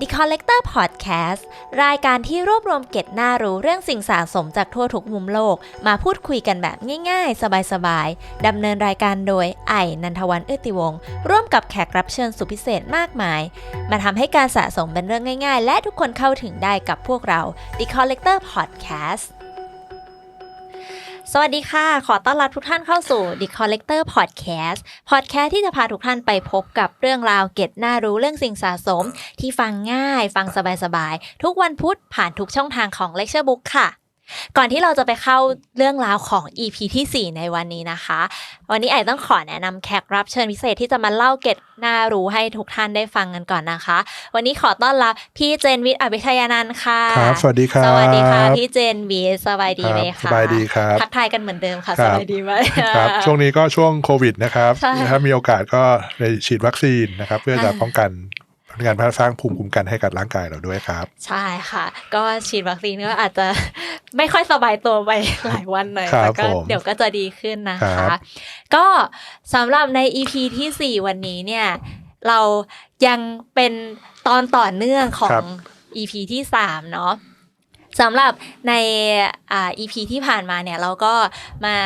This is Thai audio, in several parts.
The Collector Podcast รายการที่รวบรวมเก็ตน่ารู้เรื่องสิ่งสะสมจากทั่วทุกมุมโลก มาพูดคุยกันแบบง่ายๆ สบายๆ ดำเนินรายการโดยไอ้นันทวันเอื้อติวงศ์ร่วมกับแขกรับเชิญสุดพิเศษมากมาย มาทำให้การสะสมเป็นเรื่องง่ายๆ และทุกคนเข้าถึงได้กับพวกเรา The Collector Podcast สวัสดีค่ะ ขอต้อนรับทุกท่านเข้าสู่ The Collector Podcast Podcast ที่จะพาทุกท่านไปพบกับเรื่องราวเก็ตน่ารู้เรื่องสิ่งสะสม ที่ฟังง่าย ฟังสบายๆ ทุกวันพุธผ่านทุกช่องทางของ Lecture Book ค่ะ ก่อนที่เราจะไปเข้าเรื่องราวของ EP ที่ 4 ในวันนี้นะคะ วันนี้ไอต้องขอแนะนำแขกรับเชิญพิเศษที่จะมาเล่าเก็ตน่ารู้ให้ทุกท่านได้ฟังกันก่อนนะคะ วันนี้ขอต้อนรับพี่เจนวิทย์อภิชยานันท์ค่ะครับสวัสดีครับสวัสดีค่ะพี่เจนวิทย์สบายดีไหมครับคะสบายดีครับทักทายกันเหมือนเดิมค่ะคสรับบายดีไหมครับช่วงนี้ก็ช่วงโควิดนะครับใช่ถ้ามีโอกาสก็ไปฉีดวัคซีนนะครับเพื่อจะอ่าป้องกัน การสร้างภูมิคุ้มกันให้กับร่างกายเราด้วยครับ ใช่ค่ะ ก็ฉีดวัคซีนก็อาจจะไม่ค่อยสบายตัวไปหลายวันหน่อยครับแต่ก็ผมเดี๋ยวก็จะดีขึ้นนะครัคะบก็สำหรับใน EP ที่ 4 วันนี้เนี่ย เรายังเป็นตอนต่อเนื่องของ EP ที่ 3 เนาะสำหรับในอ่า EP ที่ผ่านมาเนี่ย เราก็มา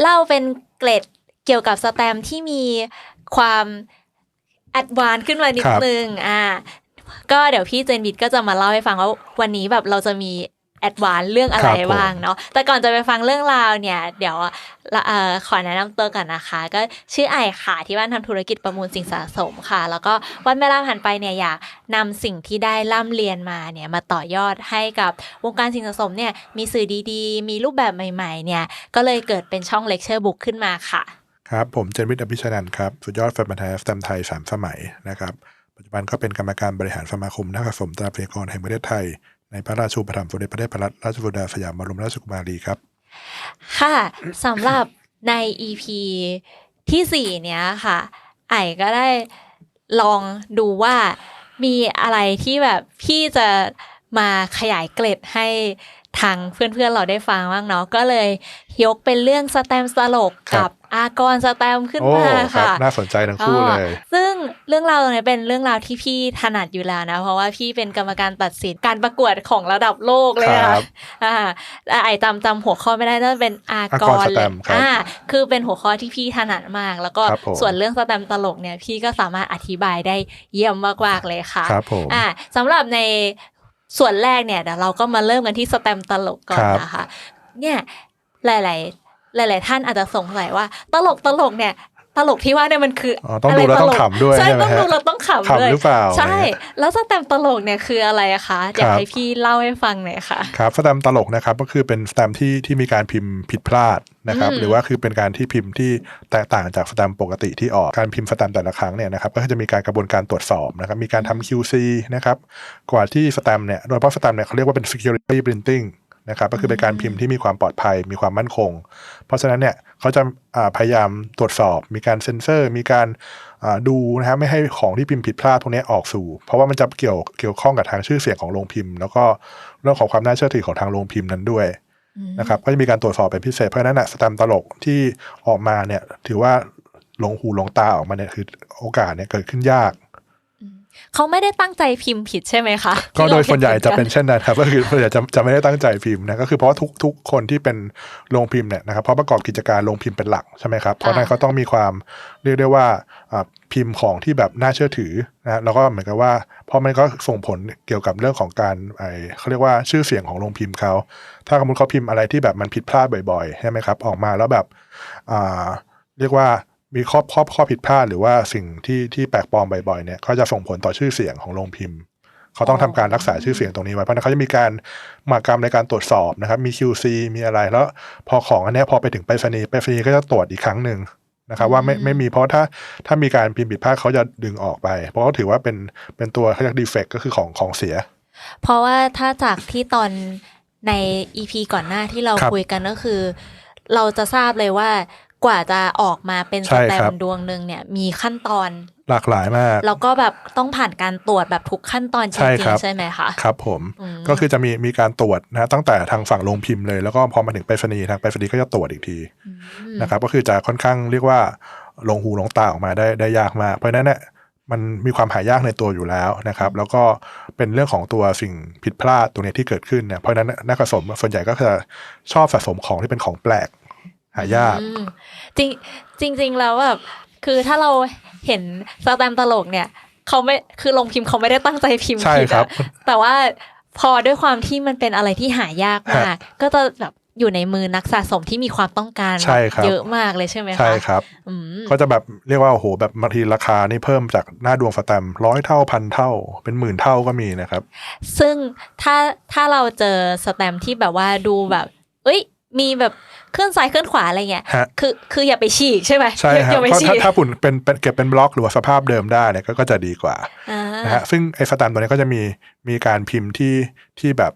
เล่าเป็นเกร็ดเกี่ยวกับสแตมป์ที่มีความ แอดวานซ์ขึ้นมานิดครับนึงอ่าก็เดี๋ยวพี่เจนวิทย์ก็จะมาเล่าให้ฟังว่าวันนี้แบบเราจะมีแอดวานซ์เรื่องอะไรครับผมบ้างเนาะแต่ก่อนจะไปฟังเรื่องราวเนี่ย เดี๋ยวละเอ่อขอแนะนำตัวก่อนนะคะ ก็ชื่อไอค่ะที่บ้านทำธุรกิจประมูลสิ่งสะสมค่ะ แล้วก็วันเวลาผ่านไปเนี่ยอยากนำสิ่งที่ได้ร่ำเรียนมาเนี่ยมาต่อยอดให้กับวงการสิ่งสะสมเนี่ยมีสื่อดีๆ มีรูปแบบใหม่ ๆ เนี่ยก็เลยเกิดเป็นช่องเลคเชอร์บุ๊กขึ้นมาค่ะ ครับ ผมเจนวิทย์อภิชนันท์ครับ สุดยอดแฟนบันธุ์แท้สแตมป์ไทยสามสมัยนะครับ ปัจจุบันก็เป็นกรรมการบริหารสมาคมนักสะสมตราพยากรแห่งประเทศไทย ในพระราชูปถัมภ์สมเด็จพระเทพรัตนราชสุดาสยามบรมราชกุมารีครับ ค่ะสำหรับใน EP ที่สี่เนี้ยค่ะ ไอ้ก็ได้ลองดูว่ามีอะไรที่แบบพี่จะมาขยายเกร็ดให้ ทางเพื่อนๆเราได้ฟังบ้างเนาะก็เลยยกเป็นเรื่องสแตมป์ตลกครักับบอากรสแตมป์ขึ้นโอ้มาครับค่ะน่าสนใจทั้งคู่เลยอ๋อซึ่งเรื่องราวตรงนี้เป็นเรื่องราวที่พี่ถนัดอยู่แล้วนะ เพราะว่าพี่เป็นกรรมการตัดสินการประกวดของระดับโลกเลยครัอะบอ่าแต่ไอจำจำหัวข้อไม่ได้น่าจะเป็นอากอากรรสแตเลยมป์ครับอ่าคือเป็นหัวข้อที่พี่ถนัดมาก แล้วก็ครับผมส่วนเรื่องสแตมป์ตลกเนี่ยพี่ก็สามารถอธิบายได้เยี่ยมมากๆเลยค่ะครับผมอ่าสำหรับใน ส่วนแรกเนี่ยเดี๋ยวเราก็มาเริ่มกันที่สแตมป์ตลกก่อนครับนะคะ เนี่ยหลาย ๆ หลาย ๆ ท่านอาจจะสงสัยว่าตลกตลกเนี่ย ตลกที่ว่าเนี่ยมันคืออ๋อต้องดูแล้วต้องขำด้วยใช่ใช่ไหมต้องฮะดูแล้วต้องขำด้วยขำหรือเปล่าใช่อะไรเงี้ยแล้วสแตมป์ตลกเนี่ยคืออะไรอะคะอยากครับให้พี่เล่าให้ฟังหน่อยค่ะครับสแตมป์ตลกนะครับก็คือเป็นสแตมป์ที่ที่มีการพิมพ์ผิดพลาดนะครับอืมหรือว่าคือเป็นการที่พิมพ์ที่แตกต่างจากสแตมป์ปกติที่ออกการพิมพ์สแตมป์แต่ละครั้งเนี่ยนะครับก็จะมีการกระบวนการตรวจสอบนะครับมีการทำ QC นะครับกว่าที่สแตมป์เนี่ยโดยเฉพาะสแตมป์เนี่ยเขาเรียกว่าเป็น security printing นะครับก็คือเป็นการพิมพ์ที่มีความปลอดภัยมีความมั่นคง เพราะฉะนั้นเนี่ย เขาจะอ่าพยายามตรวจสอบ มีการเซ็นเซอร์ มีการอ่าดูนะครับไม่ให้ของที่พิมพ์ผิดพลาดพวกนี้ออกสู่ เพราะว่ามันจะเกี่ยวเกี่ยวข้องกับทางชื่อเสียงของโรงพิมพ์ แล้วก็เรื่องของความน่าเชื่อถือของทางโรงพิมพ์นั้นด้วยนะครับก็จะมีการตรวจสอบเป็นพิเศษเพราะฉะนั้นนะสแตมป์ตลกที่ออกมาเนี่ยถือว่าหลงหูหลงตาออกมาเนี่ยคือโอกาสเนี่ยเกิดขึ้นยาก เขาไม่ได้ตั้งใจพิมพ์ผิดใช่ไหมคะ ก็ที่โดเรายส่วนใหญ่จะเป็นกัเช่นนั้นครับ ก็คือส่วนใหญ่จะจะไม่ได้ตั้งใจพิมพ์นะก็คือเพราะว่าทุกทุกคนที่เป็นโรงพิมพ์เนี่ยนะครับเพราะประกอบกิจการโรงพิมพ์เป็นหลักใช่ไหมครับเพราะฉะนั้นเขาต้องมีความเรียกได้ว่าอ่าพิมพ์ของที่แบบน่าเชื่อถือนะแล้วก็เหมือนกับว่าเพราะมันก็ส่งผลเกี่ยวกับเรื่องของการไอเขาเรียกว่าชื่อเสียงของโรงพิมพ์เขาถ้าสมมติเขาพิมพ์อะไรที่แบบมันผิดพลาดบ่อยๆใช่ไหมครับออกมาแล้วแบบอ่าเรียกว่า มีข้อข้อข้อผิดพลาดหรือว่าสิ่งที่ที่แปลกปลอมบ่อยๆเนี่ยก็จะส่งผลต่อชื่อเสียงของโรงพิมพ์ เขาต้องทำการรักษาชื่อเสียงตรงนี้ไว้เพราะฉะนั้นเขาจะมีการหมากรรมในการตรวจสอบนะครับ มี QC มีอะไรแล้ว พอของอันเนี้ยพอไปถึงไปรษณีย์ไปรษณีย์ก็จะตรวจอีกครั้งหนึ่งนะครับว่าไม่ไม่มีเพราะถ้าถ้ามีการพิมพ์ผิดพลาดเขาจะดึงออกไป เพราะเขาถือว่าเป็นเป็นตัวเขาเรียกดีเฟกก็คือของของเสีย เพราะว่าถ้าจากที่ตอนในอีพีก่อนหน้าที่เราครับคุยกันก็คือ เราจะทราบเลยว่า กว่าจะออกมาเป็นใช่สแตมครับป์ดวงหนึ่งเนี่ยมีขั้นตอนหลากหลายมาก แล้วก็แบบต้องผ่านการตรวจแบบทุกขั้นตอนจใช่ริครังบๆใช่ไหมคะครับผมอืมก็คือจะมีมีการตรวจนะตั้งแต่ทางฝั่งโรงพิมพ์เลย แล้วก็พอมาถึงไปรษณีย์ทางไปรษณีย์ก็จะตรวจอีกทีนะครับก็คือจะค่อนข้างเรียกว่าลงหูลงตาออกมาได้ได้ยากมาก เพราะฉะนั้นเนี่ยมันมีความหายากในตัวอยู่แล้วนะครับ แล้วก็เป็นเรื่องของตัวสิ่งผิดพลาดตัวเนี้ยที่เกิดขึ้นเนี่ยเพราะฉะนั้นนักสะสมส่วนใหญ่ก็จะชอบสะสมของที่เป็นของแปลก หายากอืมจริงจริงๆแล้วแบบคือถ้าเราเห็นสแตมป์ตลกเนี่ยเขาไม่คือลงพิมพ์เขาไม่ได้ตั้งใจพิมพ์ใช่ผิดครัอะบแต่ว่าพอด้วยความที่มันเป็นอะไรที่หายากมาก ก็จะแบบอยู่ในมือนักสะสมที่มีความต้องการใช่ครับเยอะมากเลยใช่ไหมคะใช่ครับอืมก็จะแบบเรียกว่าโอ้โหแบบบางทีราคานี่เพิ่มจากหน้าดวงสแตมป์ร้อยเท่าพันเท่า เป็นหมื่นเท่าก็มีนะครับ ซึ่งถ้าถ้าเราเจอสแตมป์ที่แบบว่าดูแบบ เอ้ย มีแบบ เคลื่อนซ้ายเคลื่อนขวาอะไรเงี้ยฮะคือคืออย่าไปฉีกใช่ไหมใช่อย่าฮะอย่าไปเพราะฉีถ้ากถ้าฝุ่นเป็นเป็นเก็บเป็นบล็อกหรือว่าสภาพเดิมได้เนี่ยก็ก็จะดีกว่าอ่านะฮะซึ่งไอ้สแตมป์ตัวนี้ก็จะมีมีการพิมพ์ที่ที่แบบ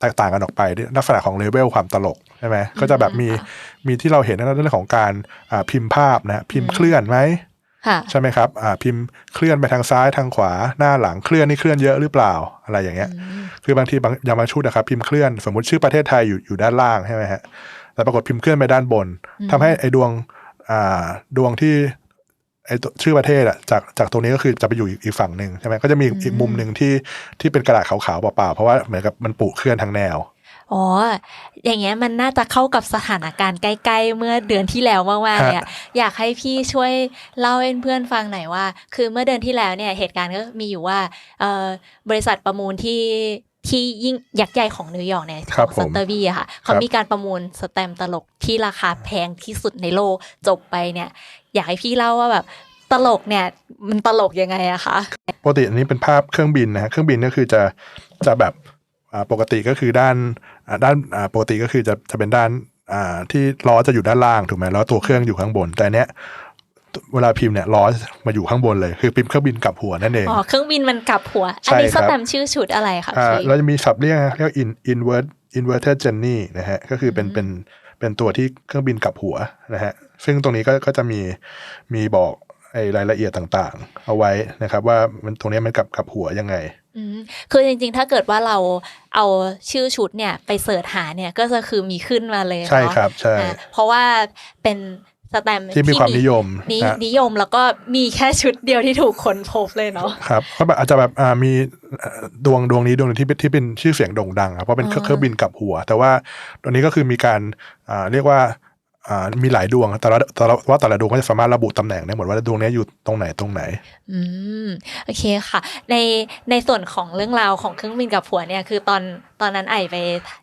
แตกต่างกันออกไปด้วยลักษณะของเลเวลความตลกใช่ไหมก็จะแบบมีมีที่เราเห็นในเรื่องของการอ่าพิมพ์ภาพนะพิมพ์เคลื่อนไหมค่ะใช่ไหมครับอ่าพิมพ์เคลื่อนไปทางซ้ายทางขวาหน้าหลังเคลื่อนนี่เคลื่อนเยอะหรือเปล่าอะไรอย่างเงี้ยอืมคือบางทีบางอยางบางชุดนะครับพิมพ์เคลื่อนสมมติชื่อประเทศไทยอยู่อยู่ด้านล่างใช่ไหมฮะ แต่ปรากฏพิมพ์เคลื่อนไปด้านบนทำให้ไอ้ดวงอ่าดวงที่ไอ้ตัวชื่อประเทศอะจากจากตรงนี้ก็คือจะไปอยู่อีกอีกฝั่งหนึ่งใช่ไหมก็จะมีอีกมุมหนึ่งที่ที่เป็นกระดาษขาวๆเปล่าๆเพราะว่าเหมือนกับมันปุเคลื่อนทางแนวอ๋อ อย่างเงี้ยมันน่าจะเข้ากับสถานการณ์ใกล้ๆ เมื่อเดือนที่แล้วมากๆเลยอะอยากให้พี่ช่วยเล่าให้เพื่อนฟังหน่อยว่า คือเมื่อเดือนที่แล้วเนี่ยเหตุการณ์ก็มีอยู่ว่าเอ่อบริษัทประมูลที่ ที่ยิ่งยักษ์ใหญ่ของนิวยอร์กเนี่ยครับของผมซันเตอร์บีอะค่ะ เขามีการประมูลสแตมป์ตลกที่ราคาแพงที่สุดในโลกจบไปเนี่ย อยากให้พี่เล่าว่าแบบตลกเนี่ยมันตลกยังไงอะคะปกติอันนี้เป็นภาพเครื่องบินนะฮะเครื่องบินก็คือจะจะแบบอ่าปกติก็คือด้านอ่าด้านอ่าปกติก็คือจะจะเป็นด้านอ่าที่ล้อจะอยู่ด้านล่างถูกไหมแล้วตัวเครื่องอยู่ข้างบน แต่อันเนี้ย เวลาพิมพ์เนี่ยล้อมาอยู่ข้างบนเลย คือพิมพ์เครื่องบินกลับหัวนั่นเอง อ๋อ เครื่องบินมันกลับหัว อันใช่นี้คสรับแตมป์ชื่อชุดอะไรคะอ่าพี่เราจะมีศัพท์เรียกนะเรียกว่า in invert inverted journey นะฮะ ก็คือเป็นเป็นเป็นตัวที่เครื่องบินกลับหัวนะฮะ ซึ่งตรงนี้ก็ก็จะมีมีบอกไอ้รายละเอียดต่างๆ เอาไว้นะครับ ว่ามันตรงนี้มันกลับกลับหัวยังไงอืมคือจริงๆ ถ้าเกิดว่าเราเอาชื่อชุดเนี่ยไปเสิร์ชหาเนี่ยก็จะคือมีขึ้นมาเลยใช่เนาะครับใช่อ่าเพราะว่าเป็น สแตมป์ที่มีความนิยมนินะนิยมแล้วก็มีแค่ชุดเดียวที่ถูกค้นพบเลยเนาะครับก็แบบอาจจะแบบอ่ามีเอ่อดวงดวงนี้ดวงหนึงที่เป็นที่เป็นชื่อเสียงโด่งดังครับเพราะเป็นอ่าเครื่องบินกลับหัว แต่ว่าตัวนี้ก็คือมีการอ่าเรียกว่าอ่า มีหลายดวงแต่ละแต่ละว่าแต่ละดวงก็จะสามารถระบุตำแหน่งได้หมดว่าดวงนี้อยู่ตรงไหนตรงไหน อืมโอเคค่ะ ในในส่วนของเรื่องราวของเครื่องบินกับผัวเนี่ยคือตอนตอนนั้นไอไป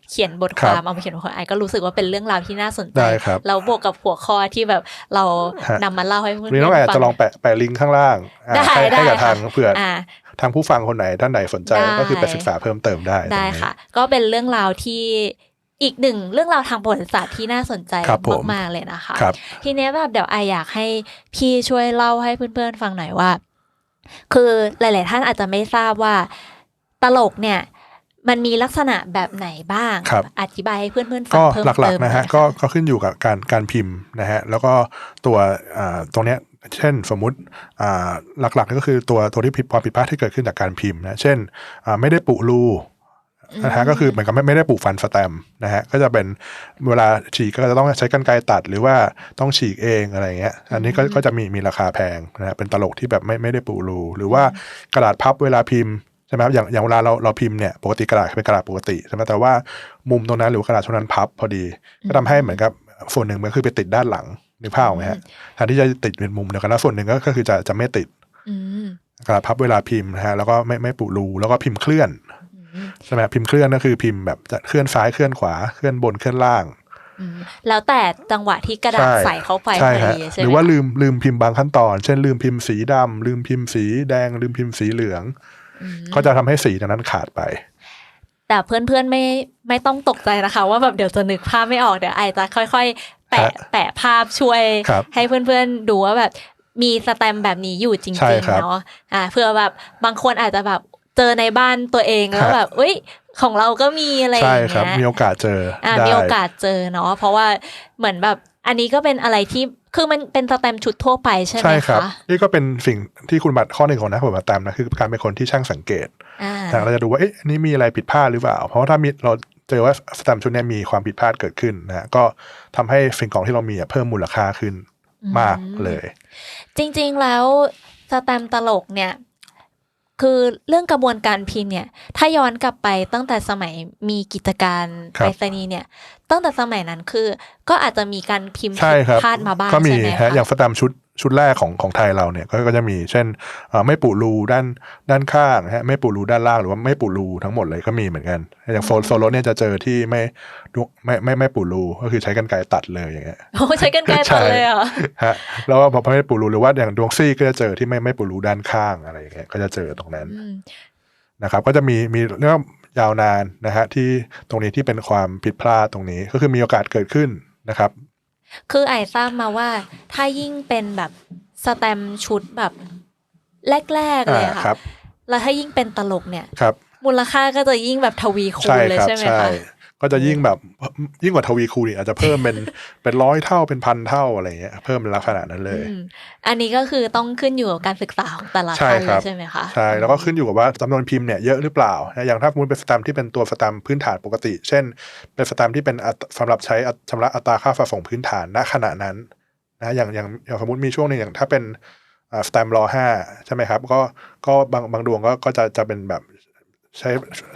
เขียนบทความครับเอามาเขียนบทความไอก็รู้สึกว่าเป็นเรื่องราวที่น่าสนใจได้ครับแล้วบวกกับหัวข้อที่แบบเราฮะนำมาเล่าให้เพื่อนหรือน้องแอร์ฟัจะลองแปะแปะลิงก์ข้างล่างอ่าได้ให้ได้ให้กับค่ะทางเผื่อออ่าทางผู้ฟังคนไหนท่านไหนสนใจได้ก็คือไปศึกษาเพิ่มเติมได้ได้ตรงนี้ค่ะ ก็เป็นเรื่องราวที่ อีกหนึ่งเรื่องราวทางประวัติศาสตร์ที่น่าสนใจครับผมมากๆเลยนะคะครับทีเนี้ยแบบเดี๋ยวไออยากให้พี่ช่วยเล่าให้เพื่อนๆฟังหน่อยว่า คือหลาย ๆ ท่านอาจจะไม่ทราบว่าตลกเนี่ยมันมีลักษณะแบบไหนบ้างครับอธิบายให้เพื่อนๆฟังก็เพิ่มหลักเติมๆนะฮะอยก็ก็ขึ้นอยู่กับการการพิมพ์นะฮะแล้วก็ตัวอ่าตรงเนี้ยเช่นสมมุติอ่าหลักๆก็คือตัวตัวที่ผิดความผิดพลาดที่เกิดขึ้นจากการพิมพ์นะเช่นอ่าไม่ได้ปุรู นะฮะก็คือเหมือนกับไม่ไม่ได้ปลูกฟันสแตมป์นะฮะก็จะเป็นเวลาฉีกก็จะต้องใช้กรรไกรตัดหรือว่าต้องฉีกเองอะไรอย่างเงี้ยอันนี้ก็ก็จะมีมีราคาแพงนะฮะเป็นตลกที่แบบไม่ไม่ได้ปูรู หรือว่ากระดาษพับเวลาพิมพ์ใช่ไหมครับอย่างอย่างเวลาเราเราพิมพ์เนี่ยปกติกระดาษเป็นกระดาษปกติใช่ไหมแต่ว่ามุมตรงนั้นหรือว่ากระดาษตรงนั้นพับพอดี ก็ทำให้เหมือนกับส่วนหนึ่งมันคือไปติดด้านหลังนึกภาพออกไหมฮะแทนที่จะติดเป็นมุมเดียวกันแล้วส่วนหนึ่งก็ก็คือจะจะไม่ติดอืมกระดาษพับเวลาพิมพ์นะฮะแล้วก็ไม่ไม่ปูรูแล้วก็พิมพ์เคลื่อนอืม ใช่ไหมพิมพ์เคลื่อนก็คือพิมพ์แบบจะเคลื่อนซ้ายเคลื่อนขวาเคลื่อนบนเคลื่อนล่างอืมแล้วแต่จังหวะที่กระดาษใช่ใส่เข้าไปใช่พอฮะดีใช่หไหมรือว่าคะลืมลืมพิมพ์บางขั้นตอน เช่นลืมพิมพ์สีดำลืมพิมพ์สีแดง ลืมพิมพ์สีเหลืองอืมก็จะทำให้สีตรงนั้นขาดไป แต่เพื่อนๆไม่ไม่ต้องตกใจนะคะ ว่าแบบเดี๋ยวจะนึกภาพไม่ออกเดี๋ยวไอจะค่อย ๆ แปะฮะแปะภาพช่วยครับให้เพื่อนๆดูว่าแบบมีสแตมป์แบบนี้อยู่จใช่ริงครัๆบเนาะอ่าเพื่อแบบบางคนอาจจะแบบ เจอในบ้านตัวเองแล้วฮะแบบเอ้ยของเราก็มีอะไรอใช่ย่างครับเงี้ยมีโอกาสเจออ่าได้มีโอกาสเจอเนาะเพราะว่าเหมือนแบบอันนี้ก็เป็นอะไรที่คือมันเป็นสแตมป์ชุดทั่วไปใช่ไหมใช่ครับคะนี่ก็เป็นสิ่งที่คุณบัตรข้อหนึ่งของนักผลมาตามนะคือการเป็นคนที่ช่างสังเกตอ่าทางเราจะดูว่าเอ๊ะอันนี้มีอะไรผิดพลาดหรือเปล่า เพราะว่าถ้ามีเราเจอว่าสแตมป์ชุดเนี้ยมีความผิดพลาดเกิดขึ้นนะฮะก็ทำให้สิ่งของที่เรามีอะเพิ่มมูลค่าขึ้นมากเลย จริงๆแล้วสสแตมป์ตลกเนี่ย คือเรื่องกระบวนการพิมพ์เนี่ย ถ้าย้อนกลับไปตั้งแต่สมัยมีกิจการครัไปบรษณีย์เนี่ย ตั้งแต่สมัยนั้นคือ ก็อาจจะมีการพิมพ์ใช่ผิดครับพลาดมาบ้างก็มีใช่ไหมฮะคะอย่างสแตมป์ชุดชุดแรกของของไทยเราเนี่ยก็ก็จะมีเช่นเอ่อไม่ปูรูด้านด้านข้างฮะไม่ปูรูด้านล่างหรือว่าไม่ปูรูทั้งหมดเลยก็มีเหมือนกัน อย่างโซโซโลเนี่ยจะเจอที่ไม่ดูไม่ไม่ไม่ปูรูก็คือใช้กันไกรตัดเลยอย่างเงี้ยโอ้ใช้กันไกลตัดเลยเหรอฮะแล้วก็พอไม่ปูรูหรือว่าอย่างดวงซี่ก็จะเจอที่ไม่ไม่ปูรูด้านข้างอะไรอย่างเงี้ยก็จะเจอตรงนั้นอืมนะครับก็จะมีมีเรื่อง ยาวนานนะฮะที่ตรงนี้ที่เป็นความผิดพลาดตรงนี้ก็คือมีโอกาสเกิดขึ้นนะครับ คือไอทราบมาว่าถ้ายิ่งเป็นแบบสแตมป์ชุดแบบแรกๆเลยอะอ่าครัค่ะบแล้วถ้ายิ่งเป็นตลกเนี่ยครับมูลค่าก็จะยิ่งแบบทวีคูณใช่เลยครับใช่ไหมใช่คะ ก็จะยิ่งแบบยิ่งกว่าทวีคูณอีกอาจจะเพิ่มเป็นเป็นร้อยเท่าเป็นพันเท่าอะไรเงี้ยเพิ่มเป็นลักษณะนั้นเลยอืมอันนี้ก็คือต้องขึ้นอยู่กับการศึกษาของแต่ละใช่ท่านคเลรัยบใช่ไหมคะใช่แล้วก็ขึ้นอยู่กับว่าจำนวนพิมพ์เนี่ยเยอะหรือเปล่านะอย่างถ้าสมมุติเป็นสแตมป์ที่เป็นตัวสแตมป์พื้นฐานปกติ เช่น เป็นสแตมป์ที่เป็นอัตสำหรับใช้อัตชำระอัตราค่าฝากส่งพื้นฐานณขณะนั้นนะอย่างอย่างอย่างสมมติมีช่วงหนึงอย่างถ้าเป็นสแตมป์รอห้าใช่ไหมครับ ก็ก็บางบางดวงก็ก็จะจะเป็นแบบ ใช้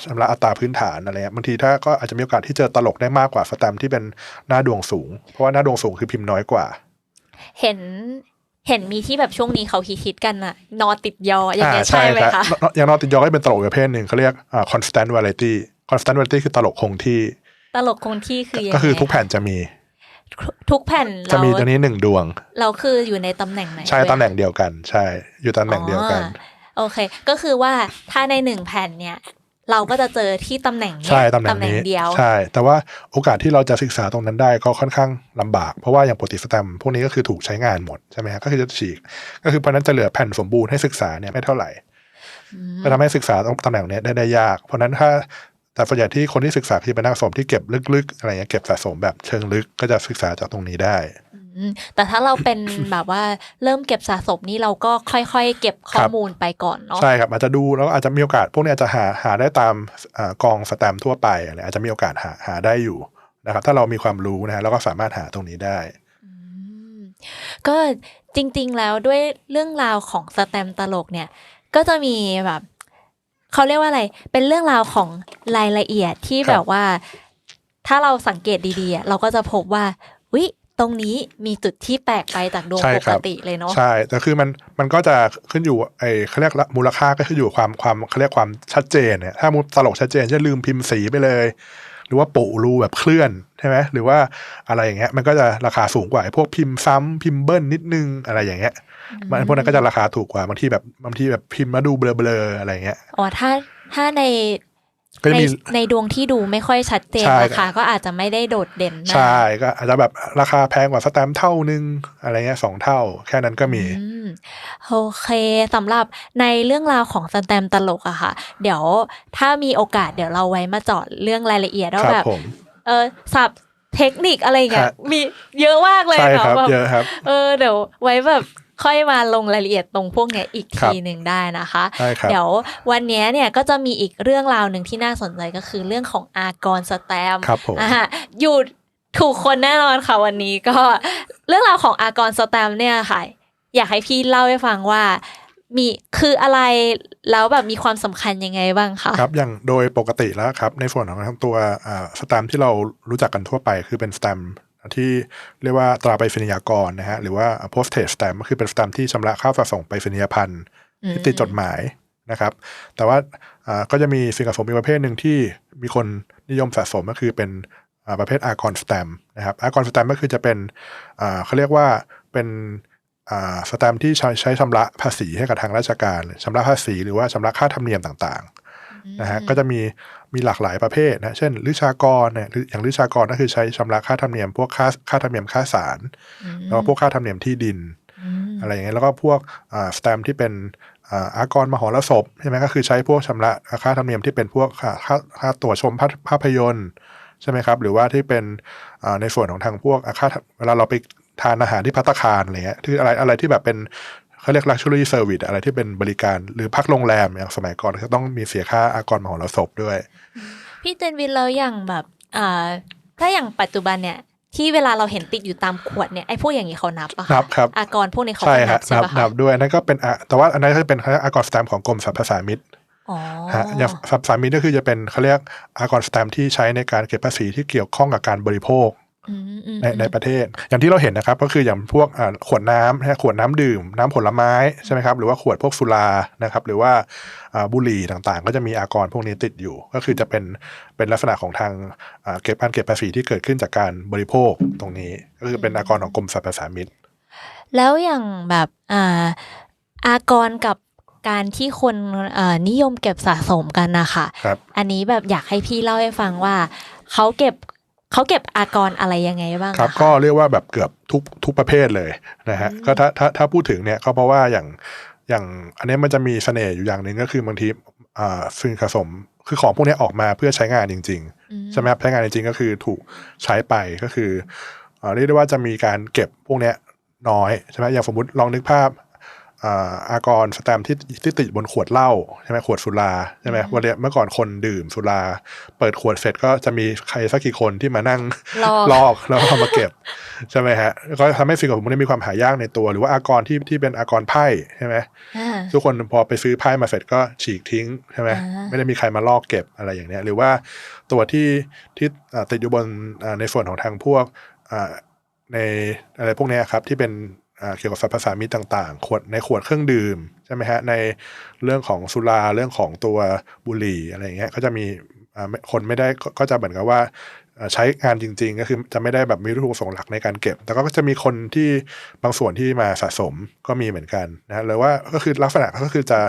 ชำระอัตราพื้นฐานอะไรเงี้ยบางทีถ้าก็อาจจะมีโอกาสที่เจอตลกได้มากกว่าสแตมป์ที่เป็นหน้าดวงสูง เพราะว่าหน้าดวงสูงคือพิมพ์น้อยกว่า เห็นเห็นมีที่แบบช่วงนี้เขาฮิตๆกันอะนอนติดยออย่างเงี้ยอ่าใช่ไหมรับคะนอย่างนอติดยอก็เป็นตลกประเภทหนึ่งเขาเรียกอ่า constant variety constant variety คือตลกคงที่ ตลกคงที่คือยังไงก็คือทุกแผ่นจะมี ทุกแผ่นจะเรามีตัวนี้หนึ่งดวง เราคืออยู่ในตำแหน่งไหนใช่ด้วยตำแหน่งเดียวกัน ใช่ อยู่ตำแหน่งเดียวกันอ๋อ โอเค ก็คือว่าถ้าในหนึ่งแผ่นเนี่ย เราก็จะเจอที่ตำแหน่งเนี้ยใช่ตำแหน่งนี้เดียวใช่ แต่ว่าโอกาสที่เราจะศึกษาตรงนั้นได้ก็ค่อนข้างลำบาก เพราะว่าอย่างปกติสแตมป์พวกนี้ก็คือถูกใช้งานหมดใช่ไหมฮะก็คือจะฉีก ก็คือเพราะฉะนั้นจะเหลือแผ่นสมบูรณ์ให้ศึกษาเนี่ยไม่เท่าไหร่อืมก็ทำให้ศึกษาตรงตำแหน่งเนี้ยได้ได้ยาก เพราะฉะนั้นถ้าแต่ส่วนใหญ่ที่คนที่ศึกษาคือเป็นนักสะสมที่เก็บลึกๆ อะไรเงี้ยเก็บสะสมแบบเชิงลึกก็จะศึกษาจากตรงนี้ได้อืม แต่ถ้าเราเป็นแบบว่าเริ่มเก็บสะสมนี่เราก็ค่อยๆ เก็บข้อครับมูลไปก่อนเนาะใช่ครับ อาจจะดูแล้วอาจจะมีโอกาส พวกนี้อาจจะหาหาได้ตามอ่ากองสแตมป์ทั่วไปอะไรอาจจะมีโอกาสหาหาได้อยู่นะครับ ถ้าเรามีความรู้นะฮะเราก็สามารถหาตรงนี้ได้อืมก็จริง ๆ แล้วด้วยเรื่องราวของสแตมป์ตลกเนี่ย ก็จะมีแบบเขาเรียกว่าอะไร เป็นเรื่องราวของรายละเอียดที่ครับแบบว่า ถ้าเราสังเกตดีๆอะเราก็จะพบว่าวิ ตรงนี้มีจุดที่แปลกไปจากดวงใช่ปคกรับติเลยเนาะใช่แต่คือมันมันก็จะขึ้นอยู่ไอ้เขาเรียกละมูลค่าก็ขึ้นอยู่กับความความเขาเรียกความชัดเจนเนี่ยถ้ามูลตลกชัดเจนจะลืมพิมพ์สีไปเลย หรือว่าปุรูแบบเคลื่อนใช่ไหมหรือว่าอะไรอย่างเงี้ยมันก็จะราคาสูงกว่าไอ้พวกพิมพ์ซ้ำพิมพ์เบิ้ลนิดนึงอะไรอย่างเงี้ยมันพวกนั้นก็จะราคาถูกกว่าบางทีแบบบางทีแบบพิมพ์มาดูเบลอๆอะไรอย่างเงี้ยอ๋อถ้าถ้าใน ก็จะในมีในดวงที่ดูไม่ค่อยชัดเจนใช่ราคาก็อาจจะไม่ได้โดดเด่นมากใช่ก็อาจจะแบบราคาแพงกว่าสแตมป์เท่านึงอะไรเงี้ยสองเท่า แค่นั้นก็มีอืมโอเคสำหรับในเรื่องราวของสแตมป์ตลกอะค่ะ เดี๋ยวถ้ามีโอกาสเดี๋ยวเราไว้มาเจาะเรื่องรายละเอียดว่าครับแบบผมเออสับเทคนิคอะไรอย่างเงี้ยฮะมีเยอะมากเลยใช่เนาะครับแบบเยอะครับเออเดี๋ยวไว้แบบ ค่อยมาลงรายละเอียดตรงพวกเนี้ยอีกครัทีบหนึ่งได้นะคะใช่ครับเดี๋ยววันเนี้ยเนี่ยก็จะมีอีกเรื่องราวหนึ่งที่น่าสนใจก็คือเรื่องของอากรสแตมป์ครับผมอ่าอยู่ถูกคนแน่นอนค่ะวันนี้ก็เรื่องราวของอากรสแตมป์เนี่ยค่ะ อยากให้พี่เล่าให้ฟังว่ามีคืออะไรแล้วแบบมีความสำคัญยังไงบ้างคะครับอย่างโดยปกติแล้วครับในส่วนของตัวสแตมป์ที่เรารู้จักกันทั่วไป คือเป็นสแตมป์ ที่เรียกว่าตราไปรษณียากรนะฮะหรือว่า postage stamp ก็คือเป็นสแตมป์ที่ชำระค่าฝากส่งไปรษณียพันธ์ที่ติดจดหมายนะครับ แต่ว่าอ่าก็จะมีสิ่งสะสมอีกประเภทหนึ่งที่มีคนนิยมสะสมก็คือเป็นอ่าประเภทอากรสแตมป์นะครับอากรสแตมป์ก็คือจะเป็นอ่าเขาเรียกว่าเป็นอ่าสแตมป์ที่ใช้ใช้ชำระภาษีให้กับทางราชการชำระภาษีหรือว่าชำระค่าธรรมเนียมต่างๆ นะฮะก็จะมีมีหลากหลายประเภทนะเช่นลือชากรเนี่ยหรืออย่างลือชากรก็คือใช้ชำระค่าธรรมเนียมพวกค่าค่าธรรมเนียมค่าสารอืมแล้วก็พวกค่าธรรมเนียมที่ดินอืมอะไรอย่างเงี้ยแล้วก็พวกอ่าสแตมป์ที่เป็นอ่าอากรมหรสพใช่ไหมก็คือใช้พวกชำระค่าธรรมเนียมที่เป็นพวกค่าค่าค่าตั๋วชมภาพภาพยนตร์ใช่ไหมครับ หรือว่าที่เป็นอ่าในส่วนของทางพวกอ่าค่าเวลาเราไปทานอาหารที่พัตตาคารอะไรเงี้ยที่อะไรอะไรที่แบบเป็น เขาเรียก luxury service อะไรที่เป็นบริการหรือพักโรงแรมอย่างสมัยก่อนก็ต้องมีเสียค่าอากรมหรสพด้วย พี่เจนวินแล้วอย่างแบบอ่าถ้าอย่างปัจจุบันเนี่ยที่เวลาเราเห็นติดอยู่ตามขวดเนี่ยไอ้พวกอย่างนี้เขานับปะะนับครับอากรพวกนี้เขาใช่ก็ฮะนับใช่นับปะคะนับด้วยนั่นก็เป็นอะแต่ว่าอันนั้นก็จะเป็นอากรสแตมป์ของกรมสรรพสามิตอ๋อฮะอย่างสรรพสามิตก็คือจะเป็นเขาเรียกอากรสแตมป์ที่ใช้ในการเก็บภาษีที่เกี่ยวข้องกับการบริโภคอืมอืม ในในประเทศ อย่างที่เราเห็นนะครับ ก็คืออย่างพวกอ่าขวดน้ำนะฮะขวดน้ำดื่ม น้ำผลไม้ใช่ไหมครับ หรือว่าขวดพวกสุรานะครับ หรือว่าอ่าบุหรี่ต่างๆ ก็จะมีอากรพวกนี้ติดอยู่ ก็คือจะเป็นเป็นลักษณะของทางอ่าเก็บการเก็บภาษีที่เกิดขึ้นจากการบริโภคตรงนี้ ก็คือเป็นอากรของกรมสรรพสามิตแล้วอย่างแบบอ่าอากรกับการที่คนเอ่อนิยมเก็บสะสมกันนะคะครับอันนี้แบบอยากให้พี่เล่าให้ฟังว่าเขาเก็บ เขาเก็บอากรอะไรยังไงบ้างครับอะะก็เรียกว่าแบบเกือบทุกทุกประเภทเลยนะฮะอืมก็ถ้าถ้าถ้าพูดถึงเนี่ยก็เพราะว่าอย่างอย่างอันเนี้ยมันจะมีเสน่ห์อยู่อย่างหนึ่งก็คือบางทีอ่าสิ่งสะสมคือของพวกเนี้ยออกมาเพื่อใช้งานจริงอืๆใช่ไหมครับใช้งานจริงๆก็คือถูกใช้ไปก็คืออ่าเรียกได้ว่าจะมีการเก็บพวกเนี้ยน้อยใช่ไหมอย่างสมมติลองนึกภาพ อ่าอากรสแตมป์ที่ที่ติดบนขวดเหล้าใช่ไหมขวดสุราใช่ไหมวันเนี้ยเมื่อก่อนคนดื่มสุรา เปิดขวดเสร็จก็จะมีใครสักกี่คนที่มานั่งลอกลอกแล้วเอามาเก็บใช่ไหมฮะก็ทำให้สิ่งของพวกนี้มีความหายากในตัว หรือว่าอากรที่ที่เป็นอากรไพ่ใช่ไหมอ่าทุกคนพอไปซื้อไพ่มาเสร็จก็ฉีกทิ้งใช่ไหมอ่าไม่ได้มีใครมาลอกเก็บอะไรอย่างเนี้ย หรือว่าตัวที่ที่อ่าติดอยู่บนอ่าในส่วนของทางพวกอ่าในอะไรพวกเนี้ยครับที่เป็นอ่า เกี่ยวกับสรรพสามิตต่าง ๆ ขวดในขวดเครื่องดื่มใช่ไหมฮะในเรื่องของสุราเรื่องของตัวบุหรี่อะไรอย่างเงี้ยก็จะมีอ่าไม่คนไม่ได้ก็ก็จะเหมือนกับว่าเอ่อใช้งานจริง ๆ ก็คือจะไม่ได้แบบมีวัตถุประสงค์หลักในการเก็บ แต่ก็จะมีคนที่บางส่วนที่มาสะสมก็มีเหมือนกันนะหรือว่าก็คือลักษณะก็คือจะ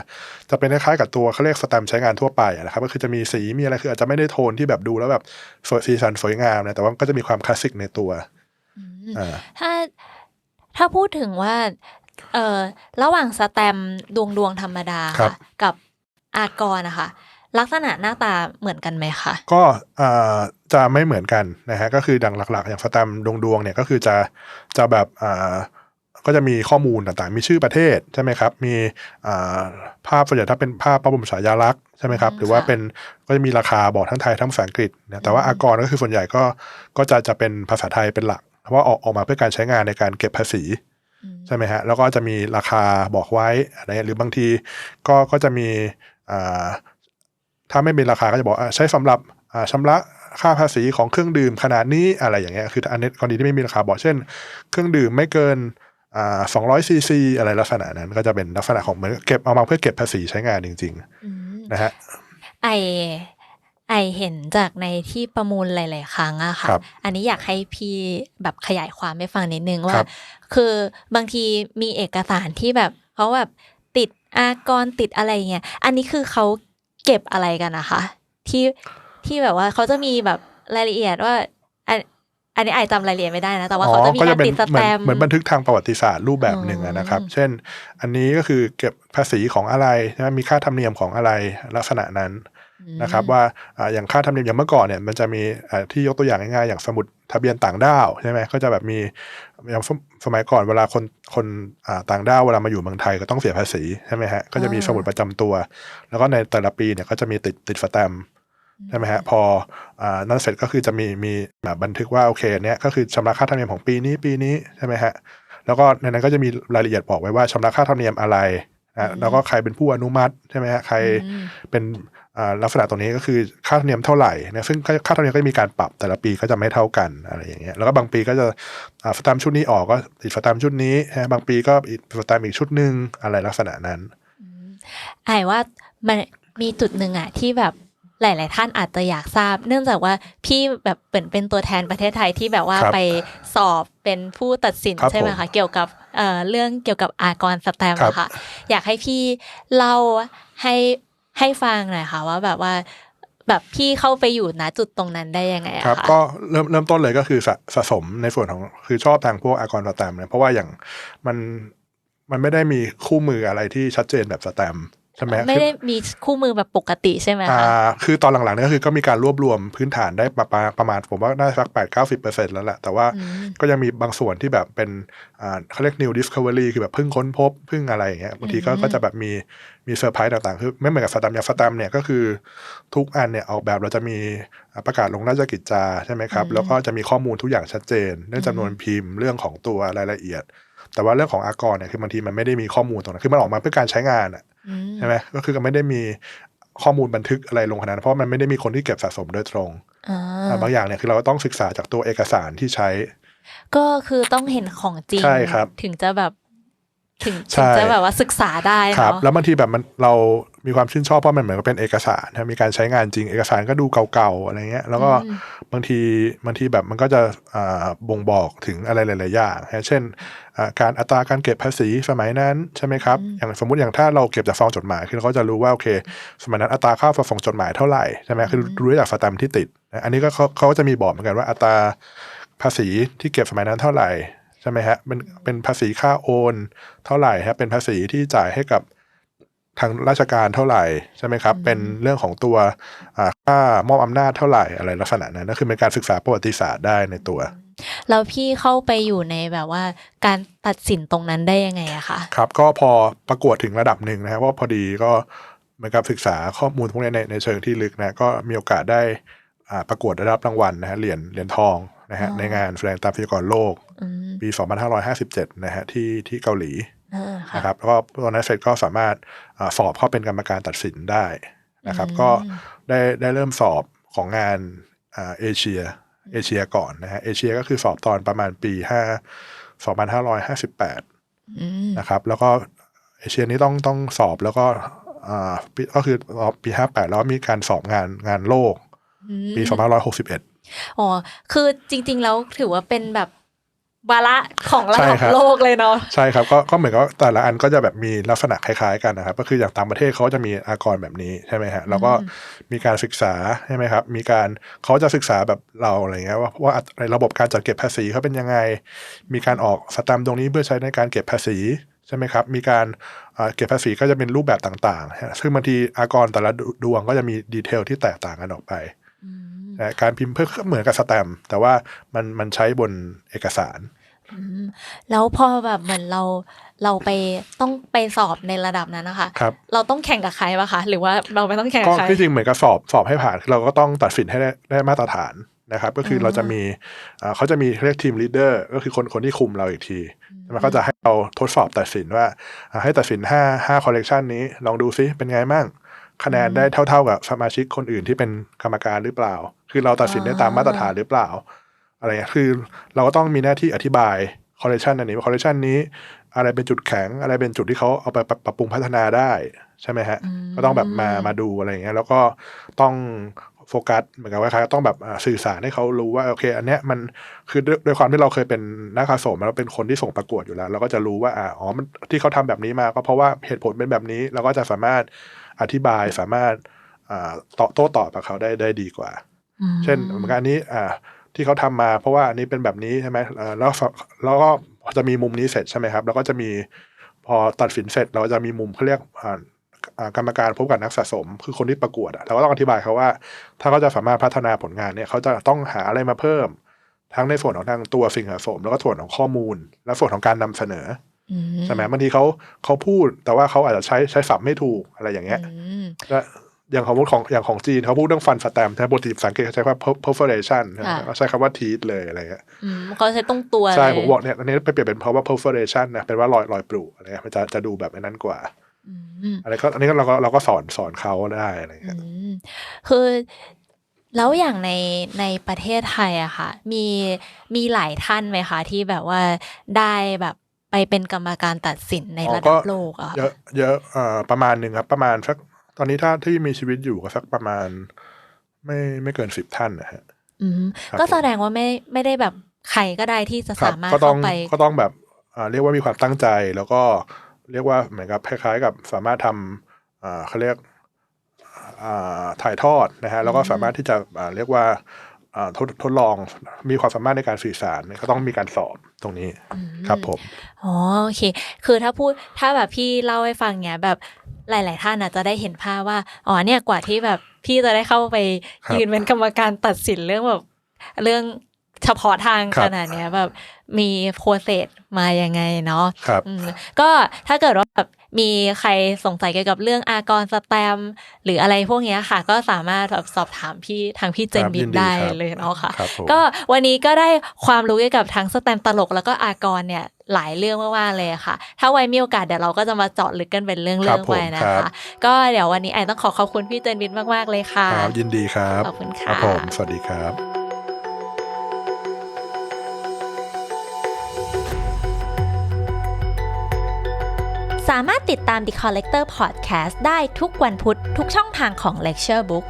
จะเป็นคล้ายๆกับตัวเขาเรียกสแตมป์ใช้งานทั่วไปอะนะครับก็คือจะมีสีมีอะไรคืออาจจะไม่ได้โทนที่แบบดูแล้วแบบสวยสีสันสวยงามนะแต่ว่าก็จะมีความคลาสสิกในตัวอืมอ่าถ้า ถ้าพูดถึงว่าเอ่อระหว่างสแตมป์ดวงดวงๆธรรมดาครับค่ะกับอากรนะคะ ลักษณะหน้าตาเหมือนกันไหมคะก็อ่าจะไม่เหมือนกันนะฮะก็คือดังหลัก ๆ อย่างสแตมป์ดวงๆเนี่ยก็คือจะจะแบบอ่าก็จะมีข้อมูลต่างๆ มีชื่อประเทศใช่ไหมครับ มีอ่าภาพส่วนใหญ่ถ้าเป็นภาพพระบรมฉายาลักษณ์ใช่ไหมครับอืมหรือว่าค่ะเป็นก็จะมีราคาบอกทั้งไทยทั้งภาษาอังกฤษนะแต่ว่าอืมอากรก็คือส่วนใหญ่ก็ก็จะจะเป็นภาษาไทยเป็นหลักเพราะ ว่าออกออกมาเพื่อการใช้งานในการเก็บภาษีอืมใช่ไหมฮะ แล้วก็จะมีราคาบอกไว้อะไรหรือบางทีก็ก็จะมีอ่าถ้าไม่มีราคาก็จะบอกอ่าใช้สำหรับอ่าชำระค่าภาษีของเครื่องดื่มขนาดนี้อะไรอย่างเงี้ยคืออันนี้กรณีที่ไม่มีราคาบอกเช่น เครื่องดื่มไม่เกินอ่าสองร้อยซีซีอะไรลักษณะนั้น ก็จะเป็นลักษณะของเหมือนเก็บเอามาเพื่อเก็บภาษีใช้งานจริงอืมๆนะฮะไอ ไอเห็นจากในที่ประมูลหลาย ๆ ครั้งอะค่ะครับอันนี้อยากให้พี่แบบขยายความให้ฟังนิดนึงว่าครับคือบางทีมีเอกสารที่แบบเขาแบบติดอากรติดอะไรเงี้ย อันนี้คือเขาเก็บอะไรกันนะคะ ที่ที่แบบว่าเขาจะมีแบบรายละเอียดว่าอันอันนี้ไอจำรายละเอียดไม่ได้นะแต่ว่าเขาจะมีก็การจะเป็นติดสเหมืแตอนมป์เหมือนบันทึกทางประวัติศาสตร์รูปแบบหนึ่งอะนะครับอืมเช่น อันนี้ก็คือเก็บภาษีของอะไรนะมีค่าธรรมเนียมของอะไรลักษณะนั้น นะครับว่าอ่าอย่างค่าธรรมเนียมอย่างเมื่อก่อนเนี่ยมันจะมีอ่าที่ยกตัวอย่างง่ายๆอย่างสมุดทะเบียนต่างด้าวใช่ไหมก็จะแบบมีอย่างสมสมัยก่อนเวลาคนคนอ่าต่างด้าวเวลามาอยู่เมืองไทยก็ต้องเสียภาษีใช่ไหมฮะก็จะมีอ่าสมุดประจำตัว แล้วก็ในแต่ละปีเนี่ยก็จะมีติดติดสแตมป์ใช่ไหมฮะพออ่านั่นเสร็จก็คือจะมีมีแบบบันทึกว่าโอเคเนี้ยก็คือชำระค่าธรรมเนียมของปีนี้ปีนี้ใช่ไหมฮะแล้วก็ในนั้นก็จะมีรายละเอียดบอกไว้ว่าชำระค่าธรรมเนียมอะไรนะแล้วก็ใครเป็นผู้อนุมัติใช่ไหมฮะใครอืมเป็นอ่า ลักษณะตรงนี้ก็คือค่าธรรมเนียมเท่าไหร่นะซึ่งค่าธรรมเนียมก็จะมีการปรับแต่ละปีก็จะไม่เท่ากันอะไรอย่างเงี้ยแล้วก็บางปีก็จะอ่าสแตมป์ชุดนี้ออกก็อีกสแตมป์ชุดนี้ฮะบางปีก็อีกสแตมป์อีกชุดหนึ่งอะไรลักษณะนั้นไอว่ามันมีจุดหนึ่งอะที่แบบหลาย ๆ ท่านอาจจะอยากทราบ เนื่องจากว่าพี่แบบเป็นเป็นตัวแทนประเทศไทยที่แบบว่าครับไปสอบเป็นผู้ตัดสินครับใช่ไหมผมคะเกี่ยวกับเอ่อเรื่องเกี่ยวกับอากรสแตมป์ครับอะค่ะ อยากให้พี่เล่าให้ ให้ฟังหน่อยค่ะว่าแบบว่าแบบพี่เข้าไปอยู่ณจุดตรงนั้นได้ยังไงอะครับ ก็เริ่มเริ่มต้นเลยก็คือสะสะสมในส่วนของคือชอบทางพวกอากรสแตมเนี่ยเพราะว่าอย่างมันมันไม่ได้มีคู่มืออะไรที่ชัดเจนแบบสแตม ใช่ไหมไม่ได้มีคู่มือแบบปกติใช่ไหมอ่าคะคือตอนหลังๆเนี่ยก็คือก็มีการรวบรวมพื้นฐานได้ประมาณประมาณผมว่าน่าจะสักแปดเก้าสิบเปอร์เซ็นต์แล้วแหละแต่ว่าอืมก็ยังมีบางส่วนที่แบบเป็นอ่าเขาเรียก new discovery คือแบบเพิ่งค้นพบเพิ่งอะไรอย่างเงี้ยบางทีก็อืมก็จะแบบมีมีเซอร์ไพรส์ต่างๆ คือไม่เหมือนกับสแตมป์อย่างสแตมป์เนี่ยก็คือทุกอันเนี่ยออกแบบเราจะมีอ่าประกาศลงราชกิจจาใช่ไหมครับ แล้วก็จะมีข้อมูลทุกอย่างชัดเจน เรื่องจำนวนพิมพ์เรื่องของตัวรายละเอียด แต่ว่าเรื่องของอากรเนี่ยคือบางทีมันไม่ได้มีข้อมูลตรงนั้นคือมันออกมาเพื่อการใช้งานอะอืม ใช่ไหมก็คือก็ไม่ได้มีข้อมูลบันทึกอะไรลงขนาดนั้นเพราะมันไม่ได้มีคนที่เก็บสะสมโดยตรงอ่าอ่าบางอย่างเนี่ยคือเราก็ต้องศึกษาจากตัวเอกสารที่ใช้ ก็คือต้องเห็นของจริงใช่ครับถึงจะแบบถึงใช่ถึงจะแบบว่าศึกษาได้ครับเนาะแล้วบางทีแบบมันเรา มีความชื่นชอบเพราะมันเหมือนกับเป็นเอกสารนะมีการใช้งานจริง เอกสารก็ดูเก่าๆอะไรเงี้ย แล้วก็อืมบางทีบางทีแบบมันก็จะอ่าบ่งบอกถึงอะไรหลายๆอย่างนะเช่นอ่าการอัตราการเก็บภาษีสมัยนั้นใช่ไหมครับ อย่างสมมุติอย่างถ้าเราเก็บจากซองจดหมายคือเราก็จะรู้ว่าโอเค สมัยนั้นอัตราค่าส่งจดหมายเท่าไหร่ใช่ไหมคือรู้ได้จากสแตมป์ที่ติดนะอันนี้ก็เขาเขาก็จะมีบอกเหมือนกันว่าอัตราภาษีที่เก็บสมัยนั้นเท่าไหร่ใช่ไหมฮะเป็นเป็นภาษีค่าโอน เท่าไหร่ฮะเป็นภาษีที่จ่ายให้กับ ทางราชการเท่าไหร่ใช่ไหมครับ เป็นเรื่องของตัวอ่าค่ามอบอำนาจเท่าไหร่อะไรลักษณะนั้นนั่นคือเป็นการศึกษาประวัติศาสตร์ได้ในตัวแล้วพี่เข้าไปอยู่ในแบบว่าการตัดสินตรงนั้นได้ยังไงอะคะครับ ก็พอประกวดถึงระดับหนึ่งนะครับเพราะพอดีก็เหมือนกับศึกษาข้อมูลพวกนี้ในในเชิงที่ลึกนะก็มีโอกาสได้อ่าประกวดได้รับรางวัลนะฮะเหรียญเหรียญทองนะฮะในงานแสดงตามพยากรณ์โลกอืมปี 2557 นะฮะที่ที่เกาหลีเออค่ะ นะครับแล้วก็ตอนนั้นเสร็จก็สามารถอาสอบเข้าเป็นกรรมการตัดสินได้นะครับอืมก็ได้ได้เริ่มสอบของงานอ่าเอเชียเอเชียก่อนนะฮะเอเชียก็คือสอบตอนประมาณปีห้า2558อืมนะครับ แล้วก็เอเชียนี้ต้องต้องสอบแล้วก็อ่าปีก็คือสอบปี58แล้วมีการสอบงานงานโลกอืมปี2561อ๋อ คือจริง ๆ แล้วถือว่าเป็นแบบ วาระของระใช่ดับครับโลกเลยเนาะใช่ครับก็ก็เหมือนกับว่าแต่ละอันก็จะแบบมีลักษณะคล้ายๆกันนะครับ ก็คืออย่างต่างประเทศเขาจะมีอากรแบบนี้ใช่ไหมฮะแล้วก็มีการศึกษาใช่ไหมครับ มีการเขาจะศึกษาแบบเราอะไรเงี้ยว่าว่าในระบบการจัดเก็บภาษีเขาเป็นยังไง มีการออกสแตมป์ตรงนี้เพื่อใช้ในการเก็บภาษีใช่ไหมครับ มีการอ่าเก็บภาษีก็จะเป็นรูปแบบต่างๆฮะซึ่งบางทีอากรแต่ละดวงก็จะมีดีเทลที่แตกต่างกันออกไปอืมนะ การพิมพ์เพื่อเหมือนกับสแตมป์แต่ว่ามันมันใช้บนเอกสารอืมแล้วพอแบบเหมือนเราเราไปต้องไปสอบในระดับนั้นนะคะครับเราต้องแข่งกับใครปะคะ หรือว่าเราไม่ต้องแข่งกัก็บใครที่จริงเหมือนกับสอบสอบให้ผ่านเราก็ต้องตัดสินให้ได้ได้มาตรฐานนะครับ ก็คืออมเราจะมีอ่าเขาจะมีเรียกทีมลีดเดอร์ก็คือคนคนที่คุมเราอีกทีมันก็จะให้เราทดสอบตัดสินว่าอ่าให้ตัดสินห้าห้าคอลเลกชันนี้ลองดูซิเป็นไงมั่งคะแนนได้เท่า ๆกับสมาชิกคนอื่นที่เป็นกรรมการหรือเปล่า คือเราตัดสินได้ตามมาตรฐานหรือเปล่า อะไรเงี้ยคือเราก็ต้องมีหน้าที่อธิบายคอลเลกชันอันนี้ว่าคอลเลกชันนี้ อะไรเป็นจุดแข็ง อะไรเป็นจุดที่เขาเอาไปปรับปรับปรุงพัฒนาได้ใช่ไหมฮะอืมก็ต้องแบบมามาดูอะไรอย่างเงี้ยแล้วก็ต้องโฟกัสเหมือนกับว่าคล้ายๆต้องแบบอ่าสื่อสารให้เขารู้ว่าโอเค อันเนี้ยมันคือด้วยด้วยความที่เราเคยเป็นนักสะสมแล้วเป็นคนที่ส่งประกวดอยู่แล้ว เราก็จะรู้ว่าอ่าอ๋อมันที่เขาทำแบบนี้มา ก็เพราะว่าเหตุผลเป็นแบบนี้ เราก็จะสามารถอธิบายสามารถอ่าตอบโต้ตอบกับเขาได้ได้ดีกว่าอืม เช่นเหมือนกันอันนี้อ่าที่เขาทำมาเพราะว่าอันนี้เป็นแบบนี้ใช่ไหมเอ่อแล้วแล้วก็จะมีมุมนี้เสร็จใช่ไหมครับ แล้วก็จะมีพอตัดสินเสร็จเราก็จะมีมุมเขาเรียกอ่าอ่ากรรมการพบกับนักสะสม คือคนที่ประกวดอะเราก็ต้องอธิบายเขาว่า ถ้าเขาจะสามารถพัฒนาผลงานเนี่ยเขาจะต้องหาอะไรมาเพิ่ม ทั้งในส่วนของทางตัวสิ่งสะสม แล้วก็ส่วนของข้อมูล และส่วนของการนำเสนออืใช่ไหมบางทีเขาเขาพูดแต่ว่าเขาอาจจะใช้ใช้ศัพท์ไม่ถูกอะไรอย่างเงี้ย อืมและอย่างของของอย่างของจีนเขาพูดเรื่องฟันสแตมป์นะปกติสังเกตเขาใช้คำว่า perforation นะค่ะเขาใช้คำว่า teeth เลยอะไรเงี้ยอืมเขาใช้ตรงตัวใช่เลยผมบอกเนี่ยอันนี้ไปเปลี่ยนเป็นเพราะว่า perforation นะเป็นว่ารอยรอยปลูอะไรเงี้ยมันจะจะดูแบบนั้นกว่าอืมอะไรก็อันนี้ก็เราก็เราก็สอนสอนเขาได้อะไรอืเงี้ยมคือแล้วอย่างในในประเทศไทยอะค่ะ มีมีหลายท่านไหมคะ ที่แบบว่าได้แบบไปเป็นกรรมการตัดสินในระดับโลกอะค่ะเยอะเยอะเอ่อประมาณหนึ่งครับ ประมาณสัก ตอนนี้ถ้าที่มีชีวิตอยู่ก็สักประมาณ ไม่ไม่เกินสิบท่านนะฮะอืมครับก็แสดงว่าไม่ไม่ได้แบบใครก็ได้ที่จะครับสามารถก็ต้อเข้างไปก็ต้องแบบอ่าเรียกว่ามีความตั้งใจแล้วก็เรียกว่าเหมือนกับคล้ายๆกับสามารถทำอ่าเขาเรียกอ่าถ่ายทอดนะฮะแล้วก็สามารถที่จะอ่าเรียกว่าอ่าทดทดลองมีความสามารถในการสื่อสารเนี่ยก็ต้องมีการสอบตรงนี้อืมครับผมอ๋อโอเค คือถ้าพูดถ้าแบบพี่เล่าให้ฟังเนี้ยแบบ หลาย ๆ ท่านอาจจะได้เห็นภาพว่า อ๋อเนี่ยกว่าที่แบบพี่จะได้เข้าไปครับยืนเป็นกรรมการตัดสินเรื่องแบบเรื่องเฉพาะทางครัขบนาดเนี้ยแบบมีโปรเซสมายังไงเนาะครับอืมก็ถ้าเกิดว่าแบบ มีใครสงสัยเกี่ยวกับเรื่องอากรสแตมป์หรืออะไรพวกเนี้ยค่ะ ก็สามารถแบบสอบถามพี่ทางพี่เจนครับบิยินนดีได้ครับเลยเนาะค่ะครับผมก็วันนี้ก็ได้ความรู้เกี่ยวกับทั้งสแตมป์ตลกแล้วก็อากรเนี่ยหลายเรื่องมากๆเลยค่ะ ถ้าไว้มีโอกาสเดี๋ยวเราก็จะมาเจาะลึกกันเป็นเรื่องครัเรื่บองผมไปนะครัคะบก็เดี๋ยววันนี้ไอต้องขอขอบคุณพี่เจนบินมากๆเลยค่ะครับยินดีครับ ขอบคุณครัค่ะบผมสวัสดีครับ สามารถติดตาม The Collector Podcast ได้ทุกวันพุธทุกช่องทางของ Lecture Book